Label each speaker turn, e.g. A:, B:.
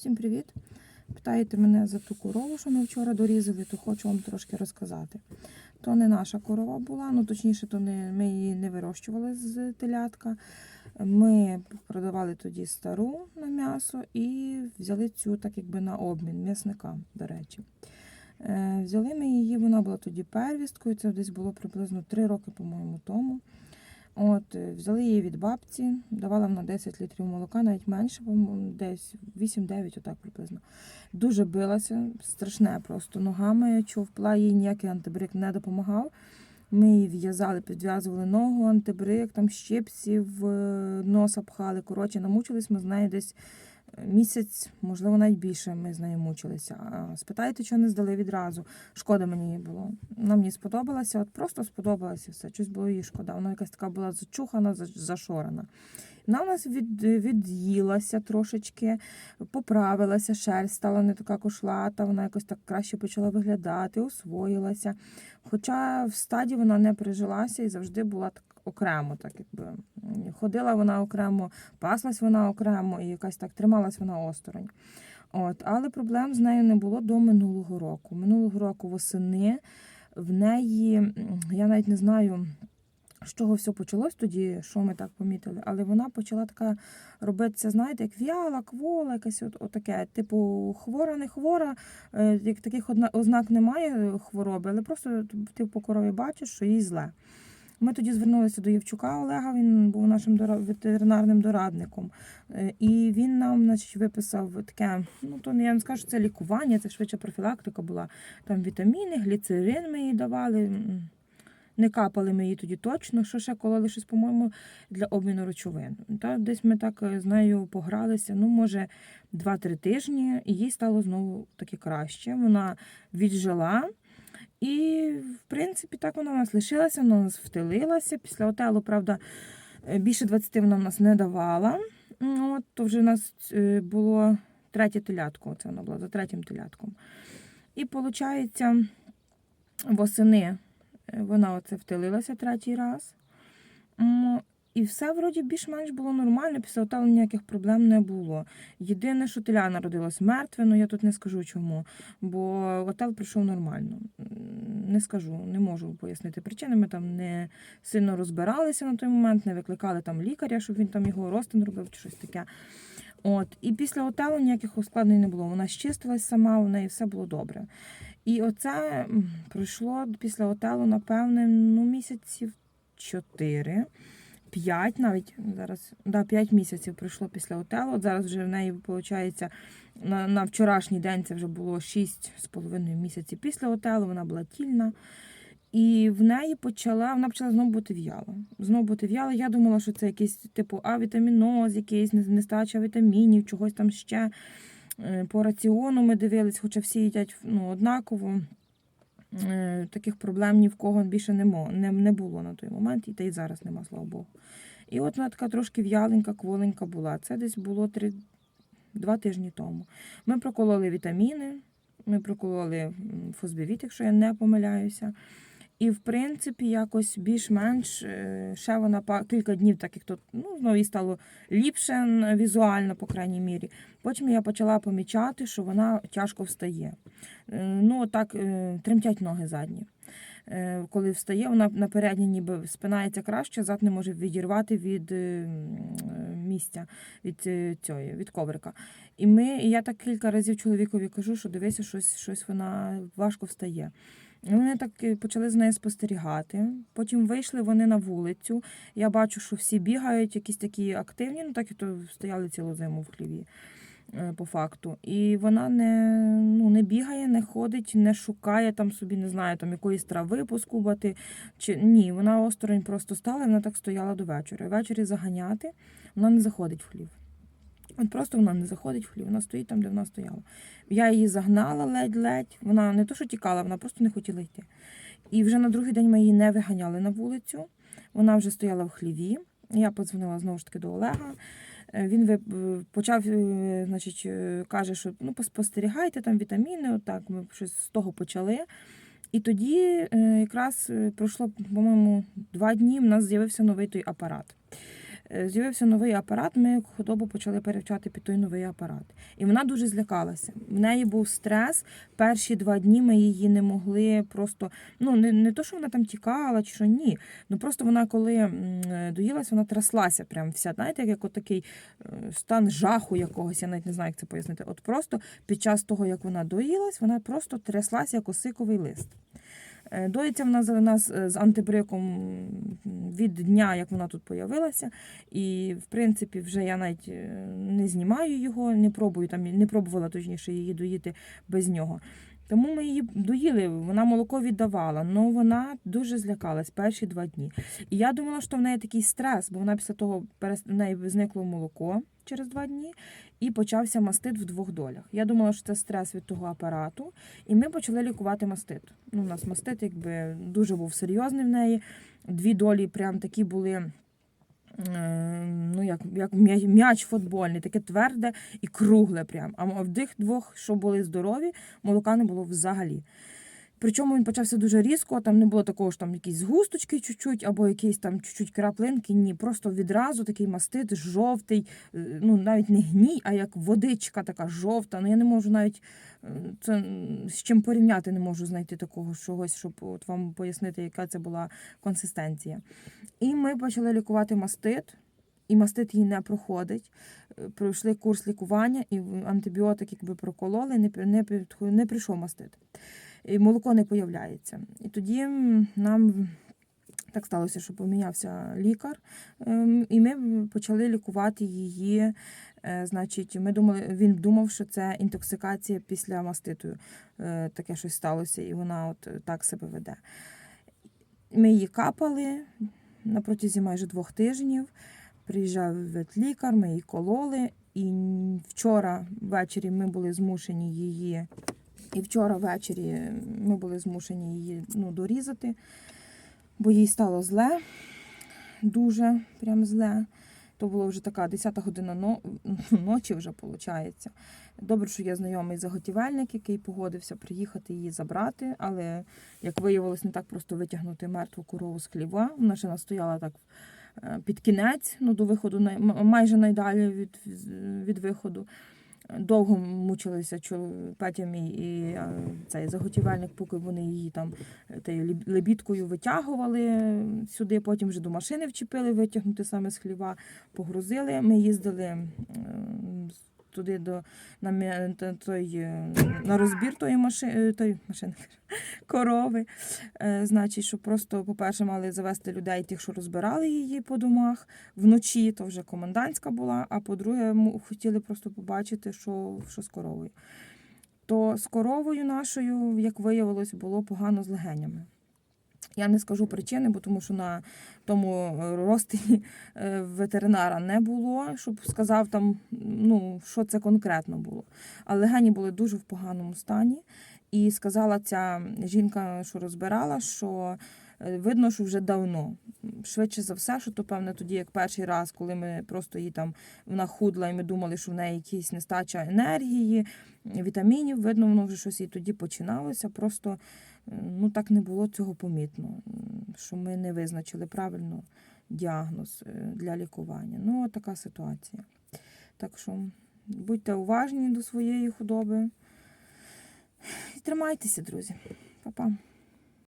A: Всім привіт! Питаєте мене за ту корову, що ми вчора дорізали, то хочу вам трошки розказати. То не наша корова була, ну точніше, то не, ми її не вирощували з телятка. Ми продавали тоді стару на м'ясо і взяли цю так якби на обмін м'ясника, до речі. Е, Взяли ми її, вона була тоді первісткою, це десь було приблизно 3 роки, по-моєму, тому. От, е, взяли її від бабці, давала вона 10 літрів молока, навіть менше, десь 8-9, отак приблизно. Дуже билася, страшне просто ногами човпла, їй ніякий антибрик не допомагав. Ми її в'язали, підв'язували ногу, антибрик, там щипці в е, носа пхали. Коротше, намучились ми з нею десь місяць, можливо, навіть більше ми з нею мучилися. Спитайте, чого не здали відразу. Шкода мені її було. Вона мені сподобалася, от просто сподобалася все. Щось було їй шкода. Вона якась така була зачухана, зашорена. Вона у нас від, від'їлася трошечки, поправилася, шерсть стала не така кошлата, вона якось так краще почала виглядати, освоїлася. Хоча в стаді вона не прижилася і завжди була так окремо, так якби ходила вона окремо, паслась вона окремо і якась так трималась вона осторонь. От, але проблем з нею не було до минулого року. Минулого року восени в неї, я навіть не знаю, з чого все почалось тоді, що ми так помітили, але вона почала така робитися, знаєте, як в'яла, квола, якась от, отаке, типу, хвора, не хвора, е, як таких ознак немає хвороби, але просто ти по корові бачиш, що їй зле. Ми тоді звернулися до Євчука Олега, він був нашим ветеринарним дорадником. Е, І він нам значить, виписав таке, ну то я не скажу, це лікування, це швидше профілактика була. Там вітаміни, гліцерин ми їй давали. Не капали ми її тоді точно, що ще кололи щось, по-моєму, для обміну речовин. Та десь ми так е, з нею погралися, ну, може, 2-3 тижні, і їй стало знову таки краще. Вона віджила. І, в принципі, так вона у нас лишилася, вона у нас втелилася. Після отелу, правда, е, більше 20 вона в нас не давала. От, то вже у нас е, було третє телятко, це вона була за третім телятком. І виходить, восени е, вона оце втелилася третій раз. І все вроді більш-менш було нормально, після отелу ніяких проблем не було. Єдине, що теля народилась мертве, ну я тут не скажу чому, бо отел прийшов нормально. Не скажу, не можу пояснити причини. Ми там не сильно розбиралися на той момент, не викликали там лікаря, щоб він там його розтин робив чи щось таке. От. І після отелу ніяких ускладнень не було. Вона щистилась сама, у неї все було добре. І оце пройшло після отелу, напевне, ну, місяців чотири. П'ять навіть зараз, да, п'ять місяців пройшло після отелу. От зараз вже в неї, виходить, на, на вчорашній день це вже було шість з половиною місяців після отелу, вона була тільна. І в неї почала, вона почала знову бути в'яла. Знову бути в'яла. Я думала, що це якийсь типу авітаміноз, якийсь нестача вітамінів, чогось там ще. Е, По раціону ми дивились, хоча всі їдять ну, однаково. Е, Таких проблем ні в кого більше не, було на той момент, і та й зараз нема, слава Богу. І от вона така трошки в'яленька, кволенька була. Це десь було три, два тижні тому. Ми прокололи вітаміни, ми прокололи фосбівіт, якщо я не помиляюся. І, в принципі, якось більш-менш е, ще вона кілька днів, так як тут ну, знову стало ліпше візуально, по крайній мірі. Потім я почала помічати, що вона тяжко встає. Е, Ну, так, е, тремтять ноги задні. Коли встає, вона на передній ніби спинається краще, зад не може відірвати від місця, від цієї, від коврика. І ми, і я так кілька разів чоловікові кажу, що дивися, щось, щось вона важко встає. Вони так е, почали з нею спостерігати. Потім вийшли вони на вулицю. Я бачу, що всі бігають, якісь такі активні, ну так і то стояли цілу зиму в хліві е, по факту. І вона не, ну, не бігає, не ходить, не шукає там собі, не знаю, там якоїсь трави поскубати. Чи ні, вона осторонь просто стала, вона так стояла до вечора. Ввечері заганяти, вона не заходить в хлів. От просто вона не заходить в хлів, вона стоїть там, де вона стояла. Я її загнала ледь-ледь. Вона не то, що тікала, вона просто не хотіла йти. І вже на другий день ми її не виганяли на вулицю. Вона вже стояла в хліві. Я подзвонила знову ж таки до Олега. Е, Він е, почав, е, значить, каже, що ну, поспостерігайте там вітаміни, отак, ми щось з того почали. І тоді якраз пройшло, по-моєму, два дні, в нас з'явився новий той апарат. Е, З'явився новий апарат, ми худобу почали перевчати під той новий апарат. І вона дуже злякалася. В неї був стрес. Перші два дні ми її не могли просто. Ну, не, не то, що вона там тікала чи що, ні. Ну просто вона, коли е, доїлась, вона тряслася прям вся. Знаєте, як от такий е, стан жаху якогось, я навіть не знаю, як це пояснити. От просто під час того, як вона доїлась, вона просто тряслася як осиковий лист. Е, Доїться вона у нас е, з антибриком від дня, як вона тут появилася. І, в принципі, вже я навіть е, не знімаю його, не пробую там, не пробувала точніше її доїти без нього. Тому ми її доїли, вона молоко віддавала, але вона дуже злякалась перші два дні. І я думала, що в неї такий стрес, бо вона після того в неї зникло молоко через два дні і почався мастит в двох долях. Я думала, що це стрес від того апарату, і ми почали лікувати мастит. Ну, у нас мастит якби дуже був серйозний в неї. Дві долі прям такі були. Ну, як, як м'яч футбольний, таке тверде і кругле прям. А в тих двох, що були здорові, молока не було взагалі. Причому він почався дуже різко, там не було такого ж там якісь згусточки чуть-чуть, або якісь там чуть-чуть краплинки. Ні, просто відразу такий мастит, жовтий, е, ну навіть не гній, а як водичка така жовта. Ну я не можу навіть е, це з чим порівняти, не можу знайти такого чогось, щоб от вам пояснити, яка це була консистенція. І ми почали лікувати мастит. І мастит її не проходить. Е, Пройшли курс лікування, і антибіотик якби прокололи, не, не, не прийшов мастит. Молоко не появляється. І тоді нам так сталося, що помінявся лікар, ем, і ми почали лікувати її. Е, Значить, ми думали, він думав, що це інтоксикація після маститу. Е, Таке щось сталося, і вона от так себе веде. Ми її капали на протязі майже двох тижнів. Приїжджав ветлікар, ми її кололи. І вчора ввечері ми були змушені її. І вчора ввечері ми були змушені її ну, дорізати, бо їй стало зле, дуже прям зле. То була вже така 10 година но- ночі вже виходить. Добре, що є знайомий заготівельник, який погодився приїхати її забрати, але, як виявилось, не так просто витягнути мертву корову з хліва. Вона ще настояла так е, під кінець, ну, до виходу, майже найдалі від, від виходу. Довго мучилися Петя мій і цей заготівельник, поки вони її там е, тією лебідкою витягували сюди, потім вже до машини вчепили, витягнути саме з хліва, погрузили. Ми їздили туди до на, та- той, е, на розбір тої машини, той машини, корови. Е, Значить, що просто, по-перше, мали завести людей, тих, що розбирали її по домах вночі, то вже комендантська була. А по-друге, хотіли просто побачити, що, що з коровою. То з коровою нашою, як виявилось, було погано з легенями. Я не скажу причини, бо тому що на тому е, розтині е, ветеринара не було, щоб сказав там, ну, що це конкретно було. Але легені були дуже в поганому стані. І сказала ця жінка, що розбирала, що видно, що вже давно. Швидше за все, що то певне тоді, як перший раз, коли ми просто її там вона худла, і ми думали, що в неї якісь нестача енергії, вітамінів, видно, воно вже щось і тоді починалося. Просто е, ну так не було цього помітно, що ми не визначили правильно діагноз е, для лікування. Ну, така ситуація. Так що будьте уважні до своєї худоби. І тримайтеся, друзі. Па-па.